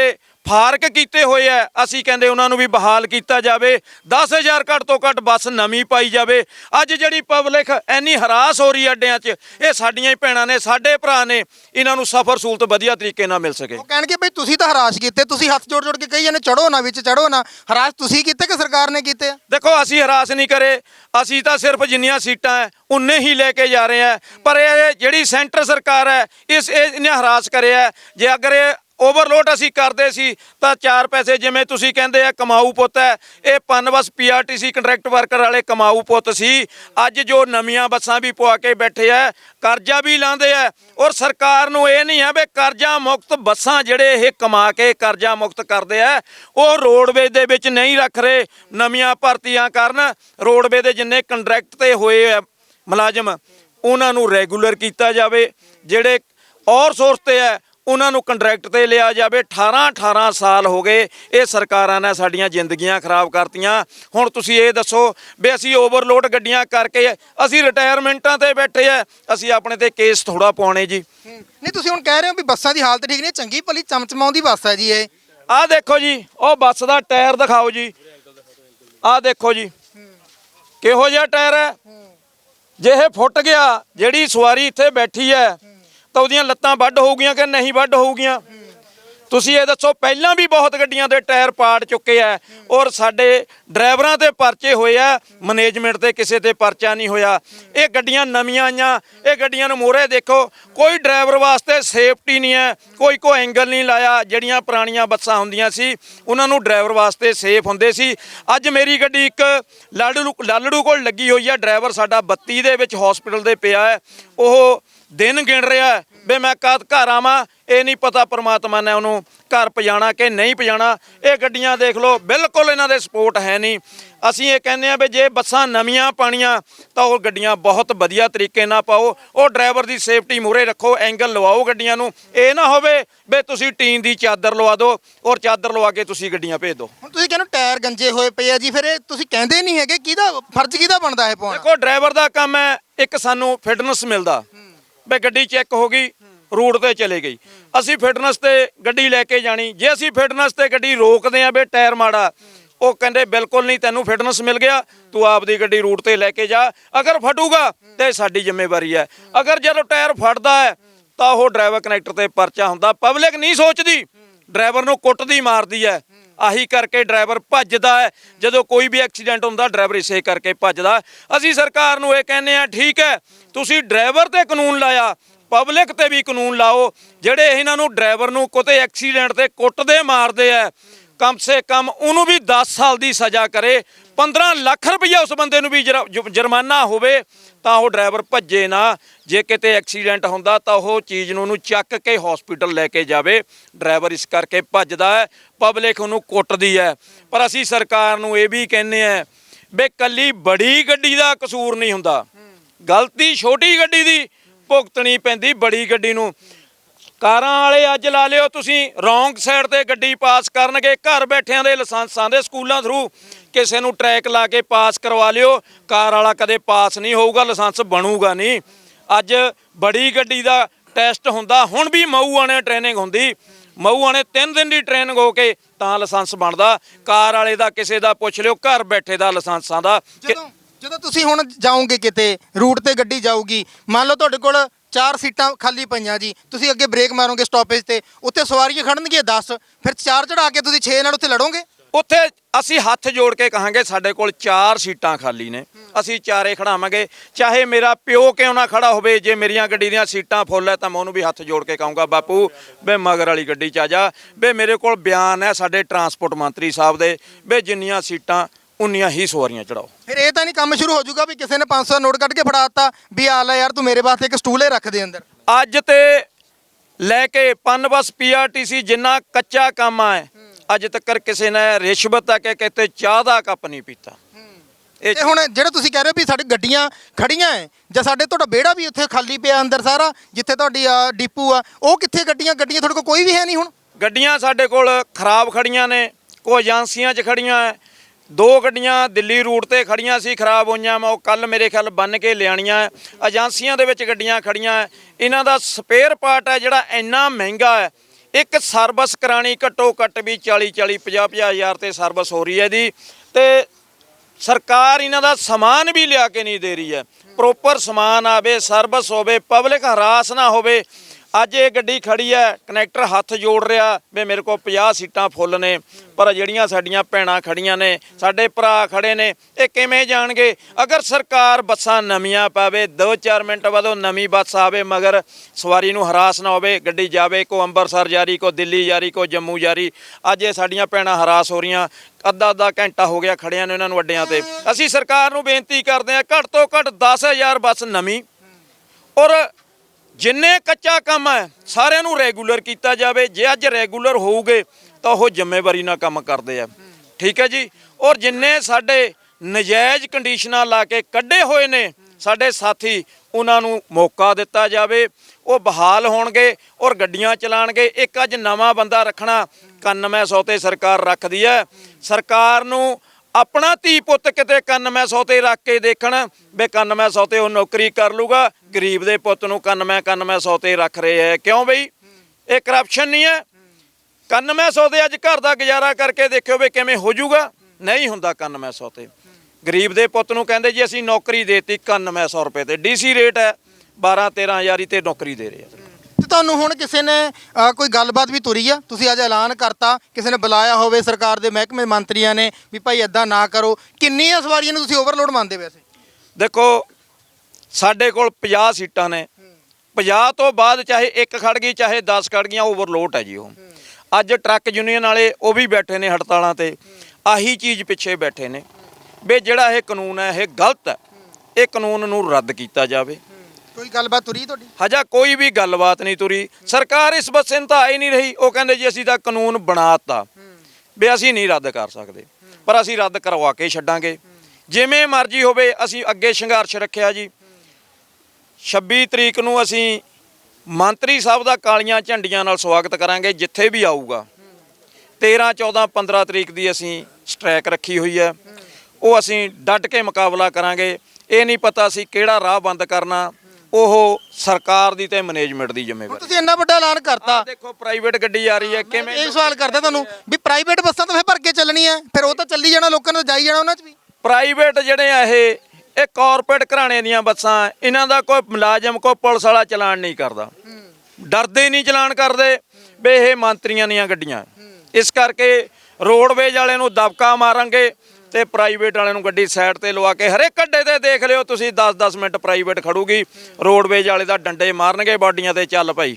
ਫਾਰਕ ਕੀਤੇ ਹੋਏ ਆ ਅਸੀਂ ਕਹਿੰਦੇ ਉਹਨਾਂ ਨੂੰ ਵੀ ਬਹਾਲ ਕੀਤਾ ਜਾਵੇ। 10000 ਘੱਟ ਤੋਂ ਘੱਟ ਬੱਸ ਨਵੀਂ ਪਾਈ ਜਾਵੇ। ਅੱਜ ਜਿਹੜੀ ਪਬਲਿਕ ਐਨੀ ਹਰਾਸ ਹੋ ਰਹੀ ਅੱਡਿਆਂ 'ਚ ਇਹ ਸਾਡੀਆਂ ਹੀ ਭੈਣਾਂ ਨੇ ਸਾਡੇ ਭਰਾ ਨੇ ਇਹਨਾਂ ਨੂੰ ਸਫ਼ਰ ਸਹੂਲਤ ਵਧੀਆ ਤਰੀਕੇ ਨਾਲ ਮਿਲ ਸਕੇ। ਉਹ ਕਹਿਣਗੇ ਬਈ ਤੁਸੀਂ ਤਾਂ ਹਰਾਸ਼ ਕੀਤੇ ਤੁਸੀਂ ਹੱਥ ਜੋੜ ਜੋੜ ਕੇ ਕਹੀ ਜਾਂਦੇ ਚੜੋ ਨਾ ਵਿੱਚ ਚੜੋ ਨਾ। ਹਰਾਸ਼ ਤੁਸੀਂ ਕੀਤੇ ਕਿ ਸਰਕਾਰ ਨੇ ਕੀਤੇ? ਦੇਖੋ ਅਸੀਂ ਹਰਾਸ ਨਹੀਂ ਕਰੇ। ਅਸੀਂ ਤਾਂ ਸਿਰਫ ਜਿੰਨੀਆਂ ਸੀਟਾਂ ਹੈ ਉਨੇ ਹੀ ਲੈ ਕੇ ਜਾ ਰਹੇ ਆ ਪਰ ਇਹ ਜਿਹੜੀ ਸੈਂਟਰ ਸਰਕਾਰ ਹੈ ਇਸ ਇਹ- ਇਹਨੇ ਹਰਾਸ ਕਰਿਆ। ਜੇ ਅਗਰ ਇਹ ਓਵਰਲੋਡ ਅਸੀਂ ਕਰਦੇ ਸੀ, ਤਾਂ ਚਾਰ ਪੈਸੇ ਜਿਵੇਂ ਤੁਸੀਂ ਕਹਿੰਦੇ ਆ, ਕਮਾਊ ਪੁੱਤ ਹੈ। ਇਹ ਪਨਬਸ ਪੀਆਰਟੀਸੀ ਕੰਟਰੈਕਟ ਵਰਕਰ ਵਾਲੇ ਕਮਾਊ ਪੁੱਤ ਸੀ। ਅੱਜ ਜੋ ਨਵੀਆਂ ਬੱਸਾਂ ਵੀ ਪਵਾ ਕੇ ਬੈਠੇ ਆ, ਕਰਜ਼ਾ ਵੀ ਲਾਉਂਦੇ ਆ। ਔਰ ਸਰਕਾਰ ਨੂੰ ਇਹ ਨਹੀਂ ਹੈ ਵੀ ਕਰਜ਼ਾ ਮੁਕਤ ਬੱਸਾਂ ਜਿਹੜੇ ਇਹ ਕਮਾ ਕੇ ਕਰਜ਼ਾ ਮੁਕਤ ਕਰਦੇ ਆ, ਉਹ ਰੋਡਵੇਜ਼ ਦੇ ਵਿੱਚ ਨਹੀਂ ਰੱਖ ਰਹੇ। ਨਵੀਆਂ ਭਰਤੀਆਂ ਕਰਨ ਰੋਡਵੇ ਦੇ ਜਿੰਨੇ ਕੰਟਰੈਕਟ ਤੇ ਹੋਏ ਆ ਮੁਲਾਜ਼ਮ, ਉਹਨਾਂ ਨੂੰ ਰੈਗੂਲਰ ਕੀਤਾ ਜਾਵੇ। ਜਿਹੜੇ ਔਰ ਸੋਰਸ ਤੇ ਹੈ ਉਹਨਾਂ ਨੂੰ ਕੰਟਰੈਕਟ ਤੇ ਲਿਆ ਜਾਵੇ। 18 18 ਸਾਲ ਹੋ ਗਏ ਇਹ ਸਰਕਾਰਾਂ ਨੇ ਸਾਡੀਆਂ ਜ਼ਿੰਦਗੀਆਂ ਖਰਾਬ ਕਰਤੀਆਂ। ਹੁਣ ਤੁਸੀਂ ਇਹ ਦੱਸੋ ਵੀ ਅਸੀਂ ਓਵਰਲੋਡ ਗੱਡੀਆਂ ਕਰਕੇ ਅਸੀਂ ਰਿਟਾਇਰਮੈਂਟਾਂ ਤੇ ਬੈਠੇ ਆ ਅਸੀਂ ਆਪਣੇ ਤੇ ਕੇਸ ਥੋੜਾ ਪਾਉਣੇ ਜੀ। ਨਹੀਂ ਤੁਸੀਂ ਹੁਣ ਕਹਿ ਰਹੇ ਹੋ ਵੀ ਬੱਸਾਂ ਦੀ ਹਾਲਤ ਠੀਕ ਨਹੀਂ ਚੰਗੀ ਭਲੀ ਚਮਚਮਾਉਂਦੀ ਬੱਸ ਹੈ ਜੀ ਇਹ। ਆਹ ਦੇਖੋ ਜੀ ਉਹ ਬੱਸ ਦਾ ਟਾਇਰ ਦਿਖਾਓ ਜੀ। ਆਹ ਦੇਖੋ ਜੀ ਕਿਹੋ ਜਿਹਾ ਟਾਇਰ ਹੈ? ਜੇ ਇਹ ਫੁੱਟ ਗਿਆ ਜਿਹੜੀ ਸਵਾਰੀ ਇੱਥੇ ਬੈਠੀ ਹੈ ਤਾਂ ਉਹਦੀਆਂ ਲੱਤਾਂ ਵੱਢ ਹੋਊਗੀਆਂ ਕਿ ਨਹੀਂ ਵੱਢ ਹੋਊਗੀਆਂ? ਤੁਸੀਂ ਇਹ ਦੱਸੋ, ਪਹਿਲਾਂ ਵੀ ਬਹੁਤ ਗੱਡੀਆਂ ਦੇ ਟਾਇਰ ਪਾੜ ਚੁੱਕੇ ਆ ਔਰ ਸਾਡੇ ਡਰਾਈਵਰਾਂ ਤੇ ਪਰਚੇ ਹੋਏ ਆ, ਮੈਨੇਜਮੈਂਟ ਤੇ ਕਿਸੇ ਤੇ ਪਰਚਾ ਨਹੀਂ ਹੋਇਆ। ਇਹ ਗੱਡੀਆਂ ਨਵੀਆਂ ਆਈਆਂ, ਇਹ ਗੱਡੀਆਂ ਨੂੰ ਮੋਹਰੇ ਦੇਖੋ, ਕੋਈ ਡਰਾਈਵਰ ਵਾਸਤੇ ਸੇਫਟੀ ਨਹੀਂ ਹੈ, ਕੋਈ ਕੋ ਐਂਗਲ ਨਹੀਂ ਲਾਇਆ, ਜਿਹੜੀਆਂ ਪੁਰਾਣੀਆਂ ਬੱਸਾਂ ਹੁੰਦੀਆਂ ਸੀ, ਉਹਨਾਂ ਨੂੰ ਡਰਾਈਵਰ ਵਾਸਤੇ ਸੇਫ ਹੁੰਦੇ ਸੀ। ਅੱਜ ਮੇਰੀ ਗੱਡੀ ਇੱਕ ਲਾਲੜੂ ਲਾਲੜੂ ਕੋਲ ਲੱਗੀ ਹੋਈ ਹੈ ਡਰਾਈਵਰ ਸਾਡਾ 32 ਦੇ ਵਿੱਚ ਹਸਪੀਟਲ ਦੇ ਪਿਆ ਹੈ, ਉਹ ਦਿਨ ਗਿਣ ਰਿਹਾ ਵੀ ਮੈਂ ਕਦ ਘਰ ਆਵਾਂ ਇਹ ਨਹੀਂ ਪਤਾ ਪ੍ਰਮਾਤਮਾ ਨੇ ਉਹਨੂੰ ਘਰ ਪਜਾਣਾ ਕਿ ਨਹੀਂ ਪਜਾਣਾ। ਇਹ ਗੱਡੀਆਂ ਦੇਖ ਲਓ ਬਿਲਕੁਲ ਇਹਨਾਂ ਦੇ ਸਪੋਰਟ ਹੈ ਨਹੀਂ। ਅਸੀਂ ਇਹ ਕਹਿੰਦੇ ਆ ਵੀ ਜੇ ਬੱਸਾਂ ਨਵੀਆਂ ਪਾਣੀਆਂ ਤਾਂ ਉਹ ਗੱਡੀਆਂ ਬਹੁਤ ਵਧੀਆ ਤਰੀਕੇ ਨਾਲ ਪਾਓ। ਉਹ ਡਰਾਈਵਰ ਦੀ ਸੇਫਟੀ ਮੂਰੇ ਰੱਖੋ ਐਂਗਲ ਲਵਾਓ ਗੱਡੀਆਂ ਨੂੰ। ਇਹ ਨਾ ਹੋਵੇ ਵੀ ਤੁਸੀਂ ਟੀਨ ਦੀ ਚਾਦਰ ਲਵਾ ਦਿਓ ਔਰ ਚਾਦਰ ਲਵਾ ਕੇ ਤੁਸੀਂ ਗੱਡੀਆਂ ਭੇਜ ਦਿਓ। ਹੁਣ ਤੁਸੀਂ ਕਹਿੰਦੇ ਟਾਇਰ ਗੰਜੇ ਹੋਏ ਪਏ ਆ ਜੀ ਫਿਰ ਇਹ ਤੁਸੀਂ ਕਹਿੰਦੇ ਨਹੀਂ ਹੈਗੇ ਕਿਹਦਾ ਫਰਜ਼ ਕਿਹਦਾ ਬਣਦਾ ਹੈ ਪਾਉਣਾ ਦੇਖੋ ਡਰਾਈਵਰ ਦਾ ਕੰਮ ਹੈ ਇੱਕ ਸਾਨੂੰ ਫਿਟਨੈਸ ਮਿਲਦਾ। ਵੀ ਗੱਡੀ ਚੈੱਕ ਹੋ ਗਈ ਰੂਟ ਤੇ ਚਲੇ ਗਈ। ਅਸੀਂ ਫਿਟਨੈਸ ਤੇ ਗੱਡੀ ਲੈ ਕੇ ਜਾਣੀ। ਜੇ ਅਸੀਂ ਫਿਟਨੈਸ ਤੇ ਗੱਡੀ ਰੋਕਦੇ ਆ ਵੀ ਟਾਇਰ ਮਾੜਾ ਉਹ ਕਹਿੰਦੇ ਬਿਲਕੁਲ ਨਹੀਂ ਤੈਨੂੰ ਫਿਟਨੈਸ ਮਿਲ ਗਿਆ ਤੂੰ ਆਪਦੀ ਗੱਡੀ ਰੂਟ ਤੇ ਲੈ ਕੇ ਜਾ। ਅਗਰ ਫਟੂਗਾ ਤੇ ਸਾਡੀ ਜ਼ਿੰਮੇਵਾਰੀ ਹੈ। ਅਗਰ ਜਦੋਂ ਟਾਇਰ ਫਟਦਾ ਹੈ ਤਾਂ ਉਹ ਡਰਾਈਵਰ ਕਨੈਕਟਰ ਤੇ ਪਰਚਾ ਹੁੰਦਾ। ਪਬਲਿਕ ਨਹੀਂ ਸੋਚਦੀ। ਡਰਾਈਵਰ ਨੂੰ ਕੁੱਟਦੀ ਮਾਰਦੀ ਹੈ। ਆਹੀ ਕਰਕੇ ਡਰਾਈਵਰ ਭੱਜਦਾ ਹੈ। ਜਦੋਂ ਕੋਈ ਵੀ ਐਕਸੀਡੈਂਟ ਹੁੰਦਾ, ਡਰਾਈਵਰ ਇਸੇ ਕਰਕੇ ਭੱਜਦਾ ਅਸੀਂ ਸਰਕਾਰ ਨੂੰ ਇਹ ਕਹਿੰਦੇ ਆ ਠੀਕ ਹੈ, ਤੁਸੀਂ ਡਰਾਈਵਰ ਤੇ ਕਾਨੂੰਨ ਲਾਇਆ, ਪਬਲਿਕ ਤੇ ਵੀ ਕਾਨੂੰਨ ਲਾਓ, ਜਿਹੜੇ ਇਹਨਾਂ ਨੂੰ ਡਰਾਈਵਰ ਨੂੰ ਕੋਤੇ ਐਕਸੀਡੈਂਟ ਤੇ ਕੁੱਟਦੇ ਮਾਰਦੇ ਆ ਕਮ ਸੇ ਕਮ ਉਹਨੂੰ ਵੀ 10 ਸਾਲ ਦੀ ਸਜ਼ਾ ਕਰੇ। 15 ਲੱਖ ਰੁਪਈਆ ਉਸ ਬੰਦੇ ਨੂੰ ਵੀ ਜਰ- ਜੁ- ਜੁਰਮਾਨਾ ਹੋਵੇ, ਤਾਂ ਉਹ ਡਰਾਈਵਰ ਭੱਜੇ ਨਾ। ਜੇ ਕਿਤੇ ਐਕਸੀਡੈਂਟ ਹੁੰਦਾ, ਤਾਂ ਉਹ ਚੀਜ਼ ਨੂੰ ਉਹਨੂੰ ਚੱਕ ਕੇ ਹਸਪੀਟਲ ਲੈ ਕੇ ਜਾਵੇ। ਡਰਾਈਵਰ ਇਸ ਕਰਕੇ ਭੱਜਦਾ ਹੈ। ਪਬਲਿਕ ਉਹਨੂੰ ਕੁੱਟਦੀ ਹੈ। ਪਰ ਅਸੀਂ ਸਰਕਾਰ ਨੂੰ ਇਹ ਵੀ ਕਹਿੰਦੇ ਆ ਵੀ ਕੱਲੀ ਬੜੀ ਗੱਡੀ ਦਾ ਕਸੂਰ ਨਹੀਂ ਹੁੰਦਾ। ਗਲਤੀ ਛੋਟੀ ਗੱਡੀ ਦੀ, ਭੁਗਤਣੀ ਪੈਂਦੀ ਬੜੀ ਗੱਡੀ ਨੂੰ। ਕਾਰਾਂ ਵਾਲੇ ਅੱਜ ਲਾ ਲਿਓ ਤੁਸੀਂ, ਰੋਂਗ ਸਾਈਡ ਤੇ ਗੱਡੀ ਪਾਸ ਕਰਨਗੇ, ਘਰ ਬੈਠਿਆਂ ਦੇ ਲਾਇਸੈਂਸਾਂ ਦੇ ਸਕੂਲਾਂ ਥਰੂ ਕਿਸੇ ਨੂੰ ਟਰੈਕ ਲਾ ਕੇ ਪਾਸ ਕਰਵਾ ਲਿਓ, ਕਾਰ ਵਾਲਾ ਕਦੇ ਪਾਸ ਨਹੀਂ ਹੋਊਗਾ, ਲਾਇਸੈਂਸ ਬਣੂਗਾ ਨਹੀਂ। ਅੱਜ ਬੜੀ ਗੱਡੀ ਦਾ ਟੈਸਟ ਹੁੰਦਾ, ਹੁਣ ਵੀ ਮਊ ਆਣੇ ਟ੍ਰੇਨਿੰਗ ਹੁੰਦੀ, ਮਊ ਆਣੇ 3 ਦਿਨ ਦੀ ਟ੍ਰੇਨਿੰਗ ਹੋ ਕੇ ਤਾਂ ਲਾਇਸੈਂਸ ਬਣਦਾ। ਕਾਰ ਵਾਲੇ ਦਾ, ਕਿਸੇ ਦਾ ਪੁੱਛ ਲਿਓ, ਘਰ ਬੈਠੇ ਦਾ ਲਾਇਸੈਂਸਾਂ ਦਾ ਕਿ- ਜਦੋਂ ਜਦੋਂ ਤੁਸੀਂ ਹੁਣ ਜਾਓਗੇ ਕਿਤੇ ਰੂਟ ਤੇ ਗੱਡੀ ਜਾਊਗੀ, ਮੰਨ ਲਓ ਤੁਹਾਡੇ ਕੋਲ ਚਾਰ ਸੀਟਾਂ ਖਾਲੀ ਪਈਆਂ ਜੀ। ਤੁਸੀਂ ਅੱਗੇ ਬ੍ਰੇਕ ਮਾਰੋਗੇ ਸਟਾਪੇਜ ਤੇ, ਉੱਥੇ ਸਵਾਰੀਆਂ ਖੜਨਗੀਆਂ 10 ਫਿਰ ਚਾਰ ਚੜਾ ਕੇ ਤੁਸੀਂ 6 ਨਾਲ ਉੱਥੇ ਲੜੋਗੇ? ਉੱਥੇ ਅਸੀਂ ਹੱਥ ਜੋੜ ਕੇ ਕਹਾਂਗੇ ਸਾਡੇ ਕੋਲ ਚਾਰ ਸੀਟਾਂ ਖਾਲੀ ਨੇ। ਅਸੀਂ ਚਾਰੇ ਖੜਾਵਾਂਗੇ। ਚਾਹੇ ਮੇਰਾ ਪਿਓ ਕਿਉਂ ਨਾ ਖੜਾ ਹੋਵੇ, ਜੇ ਮੇਰੀਆਂ ਗੱਡੀ ਦੀਆਂ ਸੀਟਾਂ ਫੁੱਲ ਹੈ ਤਾਂ ਮੈਂ ਉਹਨੂੰ ਵੀ ਹੱਥ ਜੋੜ ਕੇ ਕਹੂੰਗਾ, ਬਾਪੂ, ਬੇ ਮਗਰ ਵਾਲੀ ਗੱਡੀ 'ਚ ਆ ਜਾ। ਬੇ ਮੇਰੇ ਕੋਲ ਬਿਆਨ ਹੈ ਸਾਡੇ ਟਰਾਂਸਪੋਰਟ ਮੰਤਰੀ ਸਾਹਿਬ ਦੇ, ਬੇ ਜਿੰਨੀਆਂ ਸੀਟਾਂ ਉਨੀਆਂ ਹੀ ਸਵਾਰੀਆਂ ਚੜਾਓ। ਫਿਰ ਇਹ ਤਾਂ ਨਹੀਂ ਕੰਮ ਸ਼ੁਰੂ ਹੋ ਜਾਊਗਾ ਵੀ ਕਿਸੇ ਨੇ 500 ਨੋਟ ਕੱਢ ਕੇ ਫੜਾ ਦਿੱਤਾ ਵੀ ਆ ਲੈ ਯਾਰ ਤੂੰ ਮੇਰੇ ਵਾਸਤੇ ਇੱਕ ਸਟੂਲ ਹੀ ਰੱਖ ਦੇ ਅੰਦਰ। ਅੱਜ ਤੇ ਲੈ ਕੇ ਪਨ ਬਸ ਪੀਆਰਟੀਸੀ ਜਿੰਨਾ ਕੱਚਾ ਕੰਮ ਆ ਅੱਜ ਤੱਕ ਕਿਸੇ ਨੇ ਰਿਸ਼ਵਤ ਆ ਕੇ ਕਿਤੇ ਚਾਹ ਦਾ ਕੱਪ ਨਹੀਂ ਪੀਤਾ। ਇਹ ਹੁਣ ਜਿਹੜਾ ਤੁਸੀਂ ਕਹਿ ਰਹੇ ਹੋ ਵੀ ਸਾਡੇ ਗੱਡੀਆਂ ਖੜੀਆਂ ਐ ਜਾਂ ਸਾਡੇ ਤੁਹਾਡਾ ਵਿਹੜਾ ਵੀ ਉੱਥੇ ਖਾਲੀ ਪਿਆ ਅੰਦਰ ਸਾਰਾ ਜਿੱਥੇ ਤੁਹਾਡੀ ਡੀਪੂ ਆ ਉਹ ਕਿੱਥੇ ਗੱਡੀਆਂ ਗੱਡੀਆਂ ਤੁਹਾਡੇ ਕੋਲ ਕੋਈ ਵੀ ਹੈ ਨਹੀਂ ਹੁਣ? ਗੱਡੀਆਂ ਸਾਡੇ ਕੋਲ ਖਰਾਬ ਖੜੀਆਂ ਨੇ ਕੋਈ ਏਜੰਸੀਆਂ 'ਚ ਖੜੀਆਂ ਐ। ਦੋ ਗੱਡੀਆਂ ਦਿੱਲੀ ਰੂਟ ਤੇ ਖੜੀਆਂ ਸੀ, ਖਰਾਬ ਹੋਈਆਂ ਮੈਂ ਉਹ ਕੱਲ ਮੇਰੇ ਖਿਆਲ ਬੰਨ ਕੇ ਲਿਆਣੀਆਂ ਏਜੰਸੀਆਂ ਦੇ ਵਿੱਚ ਗੱਡੀਆਂ ਖੜੀਆਂ। ਇਹਨਾਂ ਦਾ ਸਪੇਅਰ ਪਾਰਟ ਹੈ ਜਿਹੜਾ ਇੰਨਾ ਮਹਿੰਗਾ ਹੈ। ਇੱਕ ਸਰਵਿਸ ਕਰਾਣੀ ਘੱਟੋ ਘੱਟ ਵੀ 40 40 50 50 ਹਜ਼ਾਰ ਤੇ ਸਰਵਿਸ ਹੋ ਰਹੀ ਹੈ ਦੀ ਤੇ ਸਰਕਾਰ ਇਹਨਾਂ ਦਾ ਸਮਾਨ ਵੀ ਲਿਆ ਕੇ ਨਹੀਂ ਦੇ ਰਹੀ ਹੈ। ਪ੍ਰੋਪਰ ਸਮਾਨ ਆਵੇ ਸਰਵਿਸ ਹੋਵੇ ਪਬਲਿਕ ਹਰਾਸ ਨਾ ਹੋਵੇ। ਅੱਜ ਇਹ ਗੱਡੀ ਖੜੀ ਹੈ, ਕਨੈਕਟਰ ਹੱਥ ਜੋੜ ਰਿਹਾ ਵੀ ਮੇਰੇ ਕੋਲ 50 ਸੀਟਾਂ ਫੁੱਲ ਨੇ, ਪਰ ਜਿਹੜੀਆਂ ਸਾਡੀਆਂ ਭੈਣਾਂ ਖੜੀਆਂ ਨੇ, ਸਾਡੇ ਭਰਾ ਖੜੇ ਨੇ, ਇਹ ਕਿਵੇਂ ਜਾਣਗੇ? ਅਗਰ ਸਰਕਾਰ ਬੱਸਾਂ ਨਵੀਆਂ ਪਾਵੇ 2-4 ਮਿੰਟ ਬਾਅਦ ਉਹ ਨਵੀਂ ਬੱਸ ਆਵੇ, ਮਗਰ ਸਵਾਰੀ ਨੂੰ ਹਰਾਸ ਨਾ ਹੋਵੇ, ਗੱਡੀ ਜਾਵੇ, ਕੋ ਅੰਮ੍ਰਿਤਸਰ ਜਾਰੀ, ਕੋ ਦਿੱਲੀ ਜਾਰੀ, ਕੋ ਜੰਮੂ ਜਾਰੀ, ਅੱਜ ਇਹ ਸਾਡੀਆਂ ਭੈਣਾਂ ਹਰਾਸ ਹੋ ਰਹੀਆਂ, ਅੱਧਾ ਅੱਧਾ ਘੰਟਾ ਹੋ ਗਿਆ ਖੜਿਆਂ ਨੇ ਉਹਨਾਂ ਨੂੰ ਅੱਡਿਆਂ ਤੇ। ਅਸੀਂ ਸਰਕਾਰ ਨੂੰ ਬੇਨਤੀ ਕਰਦੇ ਹਾਂ, ਘੱਟ ਤੋਂ ਘੱਟ 10000 ਬੱਸ ਨਵੀਂ, ਔਰ ਜਿੰਨੇ ਕੱਚਾ ਕੰਮ ਹੈ, ਸਾਰਿਆਂ ਨੂੰ ਰੈਗੂਲਰ ਕੀਤਾ ਜਾਵੇ। ਜੇ ਅੱਜ ਰੈਗੂਲਰ ਹੋਊਗੇ, ਤਾਂ ਉਹ ਜ਼ਿੰਮੇਵਾਰੀ ਨਾਲ ਕੰਮ ਕਰਦੇ ਆ। ਠੀਕ ਹੈ ਜੀ? ਔਰ ਜਿੰਨੇ ਸਾਡੇ ਨਜਾਇਜ਼ ਕੰਡੀਸ਼ਨਾਂ ਲਾ ਕੇ ਕੱਢੇ ਹੋਏ ਨੇ, ਸਾਡੇ ਸਾਥੀ, ਉਹਨਾਂ ਨੂੰ ਮੌਕਾ ਦਿੱਤਾ ਜਾਵੇ। ਉਹ ਬਹਾਲ ਹੋਣਗੇ ਔਰ ਗੱਡੀਆਂ ਚਲਾਣਗੇ। ਇੱਕ ਅੱਜ ਨਵਾਂ ਬੰਦਾ ਰੱਖਣਾ 9100 ਤੇ ਸਰਕਾਰ ਰੱਖਦੀ ਹੈ। ਸਰਕਾਰ ਨੂੰ ਆਪਣਾ ਧੀ ਪੁੱਤ ਕਿਤੇ 9100 ਤੇ ਰੱਖ ਕੇ ਦੇਖਣ ਵੀ 9100 ਤੇ ਉਹ ਨੌਕਰੀ ਕਰ ਲੂਗਾ। ਗਰੀਬ ਦੇ ਪੁੱਤ ਨੂੰ 91 9100 ਤੇ ਰੱਖ ਰਹੇ ਹੈ ਕਿਉਂ ਬਈ? ਇਹ ਕਰਪਸ਼ਨ ਨਹੀਂ ਹੈ 9100 ਦੇ ਅੱਜ ਘਰ ਦਾ ਗੁਜ਼ਾਰਾ ਕਰਕੇ ਦੇਖਿਓ ਵੀ ਕਿਵੇਂ ਹੋ ਜਾਊਗਾ। ਨਹੀਂ ਹੁੰਦਾ 9100 ਤੇ ਗਰੀਬ ਦੇ ਪੁੱਤ ਨੂੰ ਕਹਿੰਦੇ ਜੀ ਅਸੀਂ ਨੌਕਰੀ ਦੇਤੀ 9100 ਰੁਪਏ ਤੇ। ਡੀਸੀ ਰੇਟ ਹੈ 12 13000 ਹੀ ਤੇ ਨੌਕਰੀ ਦੇ ਰਹੇ ਆ। ਤੇ ਤੁਹਾਨੂੰ ਹੁਣ ਕਿਸੇ ਨੇ ਅ, ਕੋਈ ਗੱਲਬਾਤ ਵੀ ਤੁਰੀ ਆ? ਤੁਸੀਂ ਅੱਜ ਐਲਾਨ ਕਰਤਾ ਕਿਸੇ ਨੇ ਬੁਲਾਇਆ ਹੋਵੇ ਸਰਕਾਰ ਦੇ ਮਹਿਕਮੇ ਮੰਤਰੀਆਂ ਨੇ ਵੀ ਭਾਈ ਐਦਾਂ ਨਾ ਕਰੋ। ਕਿੰਨੀਆਂ ਸਵਾਰੀਆਂ ਨੂੰ ਤੁਸੀਂ ਓਵਰਲੋਡ ਮੰਨਦੇ ਵੈਸੇ ਦੇਖੋ ਸਾਡੇ ਕੋਲ 50 ਸੀਟਾਂ ਨੇ। 50 ਤੋਂ ਬਾਅਦ ਚਾਹੇ ਇੱਕ ਖੜ ਗਈ ਚਾਹੇ 10 ਖੜ ਗਈਆਂ ਓਵਰਲੋਡ ਹੈ ਜੀ ਉਹ। ਅੱਜ ਟਰੱਕ ਯੂਨੀਅਨ ਵਾਲੇ ਉਹ ਵੀ ਬੈਠੇ ਨੇ ਹੜਤਾਲਾਂ ਤੇ। ਆਹੀ ਚੀਜ਼ ਪਿੱਛੇ ਬੈਠੇ ਨੇ। ਵੀ ਜਿਹੜਾ ਇਹ ਕਾਨੂੰਨ ਹੈ ਇਹ ਗਲਤ ਹੈ। ਇਹ ਕਾਨੂੰਨ ਨੂੰ ਰੱਦ ਕੀਤਾ ਜਾਵੇ। ਕੋਈ ਗੱਲਬਾਤ ਤੁਰੀ ਤੁਹਾਡੀ? ਹਜਾ ਕੋਈ ਵੀ ਗੱਲਬਾਤ ਨਹੀਂ ਤੁਰੀ। ਸਰਕਾਰ ਇਸ ਬੱਸੇ ਨੂੰ ਤਾਂ ਆ ਨਹੀਂ ਰਹੀ। ਉਹ ਕਹਿੰਦੇ ਜੀ, ਅਸੀਂ ਤਾਂ ਕਾਨੂੰਨ ਬਣਾਤਾ ਵੀ ਅਸੀਂ ਨਹੀਂ ਰੱਦ ਕਰ ਸਕਦੇ। ਪਰ ਅਸੀਂ ਰੱਦ ਕਰਵਾ ਕੇ ਛੱਡਾਂਗੇ। ਜਿਵੇਂ ਮਰਜ਼ੀ ਹੋਵੇ, ਅਸੀਂ ਅੱਗੇ ਸੰਘਰਸ਼ ਰੱਖਿਆ ਜੀ। 26 ਤਰੀਕ ਨੂੰ ਅਸੀਂ ਮੰਤਰੀ ਸਾਹਿਬ ਦਾ ਕਾਲੀਆਂ ਝੰਡੀਆਂ ਨਾਲ ਸਵਾਗਤ ਕਰਾਂਗੇ, ਜਿੱਥੇ ਵੀ ਆਊਗਾ। 13 14 15 ਤਰੀਕ ਦੀ ਅਸੀਂ ਸਟ੍ਰੈਕ ਰੱਖੀ ਹੋਈ ਹੈ। ਉਹ ਅਸੀਂ ਡਟ ਕੇ ਮੁਕਾਬਲਾ ਕਰਾਂਗੇ। ਇਹ ਨਹੀਂ ਪਤਾ ਅਸੀਂ ਕਿਹੜਾ ਰਾਹ ਬੰਦ ਕਰਨਾ। ਉਹ ਸਰਕਾਰ ਦੀ ਤੇ ਮੈਨੇਜਮੈਂਟ ਦੀ ਜ਼ਿੰਮੇਵਾਰੀ। ਤੁਸੀਂ ਇੰਨਾ ਵੱਡਾ ਐਲਾਨ ਕਰਤਾ। ਦੇਖੋ ਪ੍ਰਾਈਵੇਟ ਗੱਡੀ ਆ ਰਹੀ ਹੈ ਕਿਵੇਂ ਇਹ ਸਵਾਲ ਕਰਦਾ ਤੁਹਾਨੂੰ ਵੀ ਪ੍ਰਾਈਵੇਟ ਬੱਸਾਂ ਤਾਂ ਫਿਰ ਭਰ ਕੇ ਚੱਲਣੀ ਹੈ ਫਿਰ ਉਹ ਤਾਂ ਚੱਲੀ ਜਾਣਾ ਲੋਕਾਂ ਨੂੰ ਜਾਈ ਜਾਣਾ ਉਹਨਾਂ 'ਚ ਵੀ। ਪ੍ਰਾਈਵੇਟ ਜਿਹੜੇ ਆ ਇਹ ਇਹ ਕਾਰਪੋਰੇਟ ਘਰਾਣੇ ਦੀਆਂ ਬੱਸਾਂ ਇਹਨਾਂ ਦਾ ਕੋਈ ਮੁਲਾਜ਼ਮ ਕੋਈ ਪੁਲਿਸ ਵਾਲਾ ਚਲਾਨ ਨਹੀਂ ਕਰਦਾ। ਡਰਦੇ ਨਹੀਂ ਚਲਾਨ ਕਰਦੇ ਵੀ ਇਹ ਮੰਤਰੀਆਂ ਦੀਆਂ ਗੱਡੀਆਂ। ਇਸ ਕਰਕੇ ਰੋਡਵੇਜ ਵਾਲੇ ਨੂੰ ਦਬਕਾ ਮਾਰਾਂਗੇ ਤੇ ਪ੍ਰਾਈਵੇਟ ਵਾਲੇ ਨੂੰ ਗੱਡੀ ਸਾਈਡ ਤੇ ਲਵਾ ਕੇ ਹਰੇਕ ਅੱਡੇ ਤੇ ਦੇਖ ਲਿਓ ਤੁਸੀਂ 10-10 ਮਿੰਟ ਪ੍ਰਾਈਵੇਟ ਖੜੂਗੀ। ਰੋਡਵੇਜ ਵਾਲੇ ਦਾ ਡੰਡੇ ਮਾਰਨਗੇ ਬਾਡੀਆਂ ਤੇ ਚੱਲ ਭਾਈ।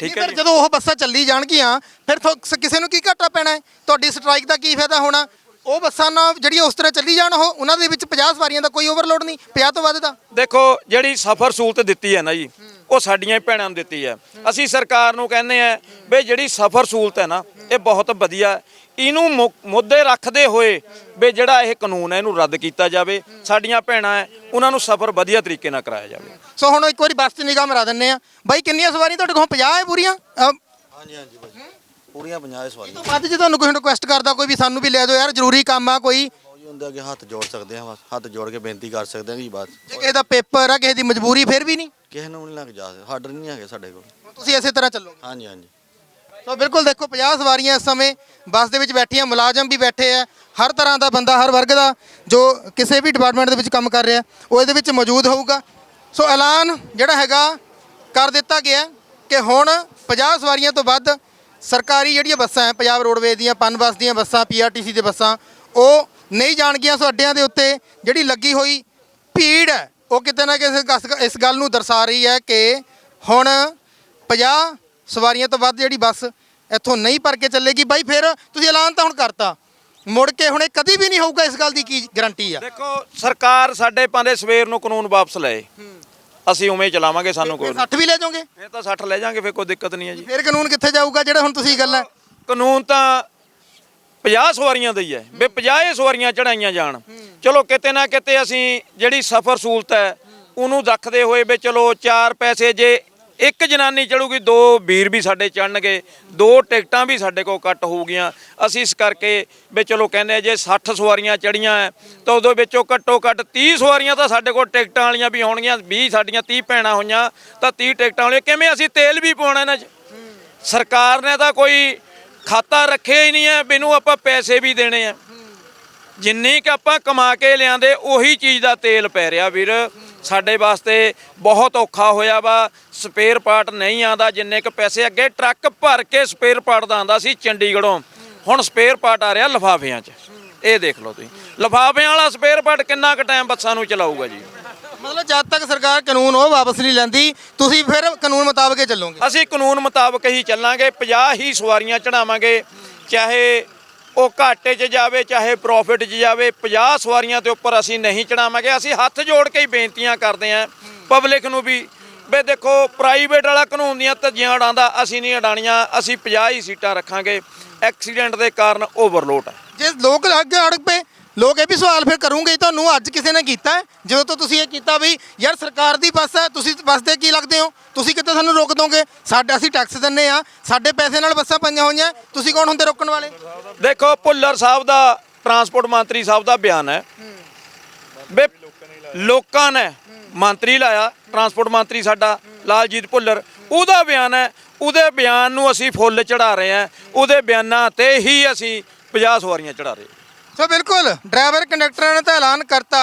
ਠੀਕ ਹੈ ਫਿਰ ਜਦੋਂ ਉਹ ਬੱਸਾਂ ਚੱਲੀ ਜਾਣਗੀਆਂ ਫਿਰ ਕਿਸੇ ਨੂੰ ਕੀ ਘਾਟਾ ਪੈਣਾ ਹੈ? ਤੁਹਾਡੀ ਸਟ੍ਰਾਈਕ ਦਾ ਕੀ ਫਾਇਦਾ ਹੋਣਾ? ਉਹ ਬੱਸਾਂ ਨਾਲ ਜਿਹੜੀਆਂ ਉਸ ਤਰ੍ਹਾਂ ਚੱਲੀ ਜਾਣ ਉਹ ਉਹਨਾਂ ਦੇ ਵਿੱਚ 50 ਸਵਾਰੀਆਂ ਦਾ ਕੋਈ ਓਵਰਲੋਡ ਨਹੀਂ? 50 ਤੋਂ ਵੱਧ ਦਾ? ਦੇਖੋ ਜਿਹੜੀ ਸਫਰ ਸਹੂਲਤ ਦਿੱਤੀ ਹੈ ਨਾ ਜੀ ਉਹ ਸਾਡੀਆਂ ਹੀ ਭੈਣਾਂ ਨੂੰ ਦਿੱਤੀ ਹੈ। ਅਸੀਂ ਸਰਕਾਰ ਨੂੰ ਕਹਿੰਦੇ ਆ ਵੀ ਜਿਹੜੀ ਸਫਰ ਸਹੂਲਤ ਹੈ ਨਾ ਇਹ ਬਹੁਤ ਵਧੀਆ। ਇਹਨੂੰ ਮੁੱਦੇ ਰੱਖਦੇ ਹੋਏ ਵੀ ਜਿਹੜਾ ਇਹ ਕਾਨੂੰਨ ਹੈ ਇਹਨੂੰ ਰੱਦ ਕੀਤਾ ਜਾਵੇ ਸਾਡੀਆਂ ਭੈਣਾਂ ਹੈ ਉਹਨਾਂ ਨੂੰ ਸਫਰ ਵਧੀਆ ਤਰੀਕੇ ਨਾਲ ਕਰਾਇਆ ਜਾਵੇ। ਸੋ ਹੁਣ ਇੱਕ ਵਾਰੀ ਬੱਸ 'ਚ ਨਿਗਾਹ ਮਰਾ ਦਿੰਨੇ ਆ ਬਾਈ ਕਿੰਨੀਆਂ ਸਵਾਰੀਆਂ ਤੁਹਾਡੇ ਕੋਲ? 50 ਹੈ ਪੂਰੀਆਂ? ਹਾਂਜੀ ਹਾਂਜੀ ਭਾਈ ਪੂਰੀਆਂ 50 ਸਵਾਰੀਆਂ। ਤੋਂ ਵੱਧ ਜੇ ਤੁਹਾਨੂੰ ਕੋਈ ਰਿਕੁਐਸਟ ਕਰਦਾ ਕੋਈ ਵੀ ਸਾਨੂੰ ਵੀ ਲੈ ਦਿਓ ਯਾਰ ਜ਼ਰੂਰੀ ਕੰਮ ਆ ਕੋਈ। ਹੁੰਦੇ ਅੱਗੇ ਹੱਥ ਜੋੜ ਸਕਦੇ ਹਾਂ ਬਸ। ਹੱਥ ਜੋੜ ਕੇ ਬੇਨਤੀ ਕਰ ਸਕਦੇ ਹਾਂ ਕਿ ਬਸ। ਜੇ ਕਿਸੇ ਦਾ ਪੇਪਰ ਆ ਕਿਸੇ ਦੀ ਮਜਬੂਰੀ ਫਿਰ ਵੀ ਨਹੀਂ? ਕਿਸੇ ਨੂੰ ਨਹੀਂ ਲੱਗ ਜਾ ਆਰਡਰ ਨਹੀਂ ਹੈਗੇ ਸਾਡੇ ਕੋਲ। ਤੁਸੀਂ ਇਸੇ ਤਰ੍ਹਾਂ ਚੱਲੋਗੇ। ਹਾਂਜੀ ਹਾਂਜੀ। ਸੋ ਬਿਲਕੁਲ ਦੇਖੋ 50 ਸਵਾਰੀਆਂ ਇਸ ਸਮੇਂ ਬੱਸ ਦੇ ਵਿੱਚ ਬੈਠੀਆਂ, ਮੁਲਾਜ਼ਮ ਵੀ ਬੈਠੇ ਆ। ਹਰ ਤਰ੍ਹਾਂ ਦਾ ਬੰਦਾ, ਹਰ ਵਰਗ ਦਾ ਜੋ ਕਿਸੇ ਵੀ ਡਿਪਾਰਟਮੈਂਟ ਦੇ ਵਿੱਚ ਕੰਮ ਕਰ ਰਿਹਾ, ਉਹ ਇਹਦੇ ਵਿੱਚ ਮੌਜੂਦ ਹੋਊਗਾ। ਸੋ ਐਲਾਨ ਜਿਹੜਾ ਹੈਗਾ, ਕਰ ਦਿੱਤਾ ਗਿਆ ਕਿ ਹੁਣ 50 ਸਵਾਰੀਆਂ ਤੋਂ ਵੱਧ ਸਰਕਾਰੀ ਜਿਹੜੀਆਂ ਬੱਸਾਂ ਹੈ, ਪੰਜਾਬ ਰੋਡਵੇਜ਼ ਦੀਆਂ, ਪਨ ਬੱਸ ਦੀਆਂ ਬੱਸਾਂ ਪੀਆਰਟੀਸੀ ਦੇ ਬੱਸਾਂ, ਉਹ ਨਹੀਂ ਜਾਣਗੀਆਂ ਸੋ ਅੱਡਿਆਂ ਦੇ ਉੱਤੇ ਜਿਹੜੀ ਲੱਗੀ ਹੋਈ ਭੀੜ ਹੈ, ਉਹ ਕਿਤੇ ਨਾ ਕਿਸੇ ਗਸ- ਇਸ ਗੱਲ ਨੂੰ ਦਰਸਾ ਰਹੀ ਹੈ ਕਿ ਹੁਣ 50 ਸਵਾਰੀਆਂ ਤੋਂ ਵੱਧ ਜਿਹੜੀ ਬੱਸ ਇੱਥੋਂ ਨਹੀਂ ਭਰ ਕੇ ਚੱਲੇਗੀ। ਬਾਈ ਫਿਰ ਤੁਸੀਂ ਐਲਾਨ ਤਾਂ ਹੁਣ ਕਰਤਾ। ਮੁੜ ਕੇ ਹੁਣ ਇਹ ਕਦੀ ਵੀ ਨਹੀਂ ਹੋਊਗਾ ਇਸ ਗੱਲ ਦੀ ਕੀ ਗਾਰੰਟੀ ਆ। ਦੇਖੋ ਸਰਕਾਰ ਸਾਡੇ ਪਾਂਦੇ ਸਵੇਰ ਨੂੰ ਕਾਨੂੰਨ ਵਾਪਸ ਲਏ। ਅਸੀਂ ਉਵੇਂ ਚਲਾਵਾਂਗੇ ਸਾਨੂੰ ਕੋਈ 60 ਵੀ ਲੈ ਜਾਓਗੇ? ਇਹ ਤਾਂ 60 ਲੈ ਜਾਾਂਗੇ ਫਿਰ ਕੋਈ ਦਿੱਕਤ ਨਹੀਂ ਹੈ ਜੀ। ਫਿਰ ਕਾਨੂੰਨ ਕਿੱਥੇ ਜਾਊਗਾ ਜਿਹੜਾ ਹੁਣ ਤੁਸੀਂ ਗੱਲ ਹੈ ਕਾਨੂੰਨ ਤਾਂ 50 ਸਵਾਰੀਆਂ ਦਾ ਹੀ ਹੈ। ਵੀ 50 ਹੀ ਸਵਾਰੀਆਂ ਚੜਾਈਆਂ ਜਾਣ। ਚਲੋ ਕਿਤੇ ਨਾ ਕਿਤੇ ਅਸੀਂ ਜਿਹੜੀ ਸਫ਼ਰ ਸਹੂਲਤ ਹੈ ਉਹਨੂੰ ਰੱਖਦੇ ਹੋਏ ਵੀ ਚਲੋ ਚਾਰ ਪੈਸੇ ਜੇ ਇੱਕ ਜਨਾਨੀ ਚੜੂਗੀ, ਦੋ ਵੀਰ ਵੀ ਸਾਡੇ ਚੜਨਗੇ ਦੋ ਟਿਕਟਾਂ ਵੀ ਸਾਡੇ ਕੋਲ ਕੱਟ ਹੋਊਗੀਆਂ। ਅਸੀਂ ਇਸ ਕਰਕੇ ਵੀ ਚਲੋ ਕਹਿੰਦੇ ਆ, ਜੇ 60 ਸਵਾਰੀਆਂ ਚੜੀਆਂ ਤਾਂ ਉਹਦੇ ਵਿੱਚੋਂ ਘੱਟੋ ਘੱਟ 30 ਸਵਾਰੀਆਂ ਤਾਂ ਸਾਡੇ ਕੋਲ ਟਿਕਟਾਂ ਵਾਲੀਆਂ ਵੀ ਹੋਣਗੀਆਂ 20 ਸਾਡੀਆਂ 30 ਭੈਣਾਂ ਹੋਈਆਂ, ਤਾਂ 30 ਟਿਕਟਾਂ ਵਾਲੀਆਂ, ਕਿਵੇਂ ਅਸੀਂ ਤੇਲ ਵੀ ਪਾਉਣਾ ਇਹਨਾਂ 'ਚ? ਸਰਕਾਰ ਨੇ ਤਾਂ ਕੋਈ ਖਾਤਾ ਰੱਖਿਆ ਹੀ ਨਹੀਂ ਹੈ ਮੈਨੂੰ ਆਪਾਂ ਪੈਸੇ ਵੀ ਦੇਣੇ ਆ ਜਿੰਨੀ ਕਿ ਆਪਾਂ ਕਮਾ ਕੇ ਲਿਆਂਦੇ, ਉਹੀ ਚੀਜ਼ ਦਾ ਤੇਲ ਪੈ ਰਿਹਾ ਵੀਰ। ਸਾਡੇ ਵਾਸਤੇ ਬਹੁਤ ਔਖਾ ਹੋਇਆ ਵਾ। ਸਪੇਅਰ ਪਾਰਟ ਨਹੀਂ ਆਂਦਾ ਜਿੰਨੇ ਕ ਪੈਸੇ ਅੱਗੇ ਟਰੱਕ ਭਰ ਕੇ ਸਪੇਅਰ ਪਾਰਟ ਦਾ ਆਂਦਾ ਸੀ ਚੰਡੀਗੜ੍ਹੋਂ। ਹੁਣ ਸਪੇਅਰ ਪਾਰਟ ਆ ਰਿਹਾ ਲਫਾਫਿਆਂ 'ਚ। ਇਹ ਦੇਖ ਲਓ ਤੁਸੀਂ। ਲਫਾਫਿਆਂ ਵਾਲਾ ਸਪੇਅਰ ਪਾਰਟ ਕਿੰਨਾ ਕੁ ਟਾਈਮ ਬੱਸਾਂ ਨੂੰ ਚਲਾਊਗਾ ਜੀ। ਮਤਲਬ ਜਦ ਤੱਕ ਸਰਕਾਰ ਕਾਨੂੰਨ ਉਹ ਵਾਪਸ ਨਹੀਂ ਲੈਂਦੀ ਤੁਸੀਂ ਫਿਰ ਕਾਨੂੰਨ ਮੁਤਾਬਕ ਹੀ ਚੱਲੋਗੇ। ਅਸੀਂ ਕਾਨੂੰਨ ਮੁਤਾਬਕ ਹੀ ਚੱਲਾਂਗੇ 50 ਹੀ ਸਵਾਰੀਆਂ ਚੜਾਵਾਂਗੇ ਚਾਹੇ ਉਹ ਘਾਟੇ 'ਚ ਜਾਵੇ, ਚਾਹੇ ਪ੍ਰੋਫਿਟ 'ਚ ਜਾਵੇ 50 ਸਵਾਰੀਆਂ ਤੇ ਉੱਪਰ ਅਸੀਂ ਨਹੀਂ ਚੜਾਵਾਂਗੇ। ਅਸੀਂ ਹੱਥ ਜੋੜ ਕੇ ਹੀ ਬੇਨਤੀਆਂ ਕਰਦੇ ਆਂ ਪਬਲਿਕ ਨੂੰ ਵੀ। ਵੀ ਦੇਖੋ ਪ੍ਰਾਈਵੇਟ ਵਾਲਾ ਕਾਨੂੰਨ ਦੀਆਂ ਧੱਜੀਆਂ ਉਡਾਉਂਦਾ, ਅਸੀਂ ਨਹੀਂ ਉਡਾਣੀਆਂ ਅਸੀਂ 50 ਹੀ ਸੀਟਾਂ ਰੱਖਾਂਗੇ। ਐਕਸੀਡੈਂਟ ਦੇ ਕਾਰਨ ਓਵਰਲੋਡ ਹੈ ਜੇ ਲੋਕ ਅੱਗੇ ਅੜ ਪਏ ਲੋਕ ਇਹ ਵੀ ਸਵਾਲ ਫਿਰ ਕਰੂੰਗੇ ਤੁਹਾਨੂੰ ਅੱਜ ਕਿਸੇ ਨੇ ਕੀਤਾ ਹੈ? ਜਦੋਂ ਤੋਂ ਤੁਸੀਂ ਇਹ ਕੀਤਾ ਵੀ, ਯਾਰ ਸਰਕਾਰ ਦੀ ਬੱਸ ਹੈ, ਤੁਸੀਂ ਬੱਸ ਦੇ ਕੀ ਲੱਗਦੇ ਹੋ? ਤੁਸੀਂ ਕਿੱਥੇ ਸਾਨੂੰ ਰੋਕ ਦੋਗੇ? ਸਾਡੇ ਅਸੀਂ ਟੈਕਸ ਦਿੰਨੇ ਆ, ਸਾਡੇ ਪੈਸੇ ਨਾਲ ਬੱਸਾਂ ਪਈਆਂ ਹੋਈਆਂ ਤੁਸੀਂ ਕੌਣ ਹੁੰਦੇ ਰੋਕਣ ਵਾਲੇ? ਦੇਖੋ, ਭੁੱਲਰ ਸਾਹਿਬ ਦਾ ਟਰਾਂਸਪੋਰਟ ਮੰਤਰੀ ਸਾਹਿਬ ਦਾ ਬਿਆਨ ਹੈ। ਵੀ ਲੋਕਾਂ ਨੇ ਮੰਤਰੀ ਲਾਇਆ ਟਰਾਂਸਪੋਰਟ ਮੰਤਰੀ ਸਾਡਾ, ਲਾਲਜੀਤ ਭੁੱਲਰ। ਉਹਦਾ ਬਿਆਨ ਹੈ, ਉਹਦੇ ਬਿਆਨ ਨੂੰ ਅਸੀਂ ਫੁੱਲ ਚੜਾ ਰਹੇ ਹਾਂ, ਉਹਦੇ ਬਿਆਨਾਂ ਤੇ ਹੀ ਅਸੀਂ 50 ਸਵਾਰੀਆਂ ਚੜਾ ਰਹੇ ਹਾਂ। ਸੋ ਬਿਲਕੁਲ, ਡਰਾਈਵਰ, ਕੰਡਕਟਰਾਂ ਨੇ ਤਾਂ ਐਲਾਨ ਕਰਤਾ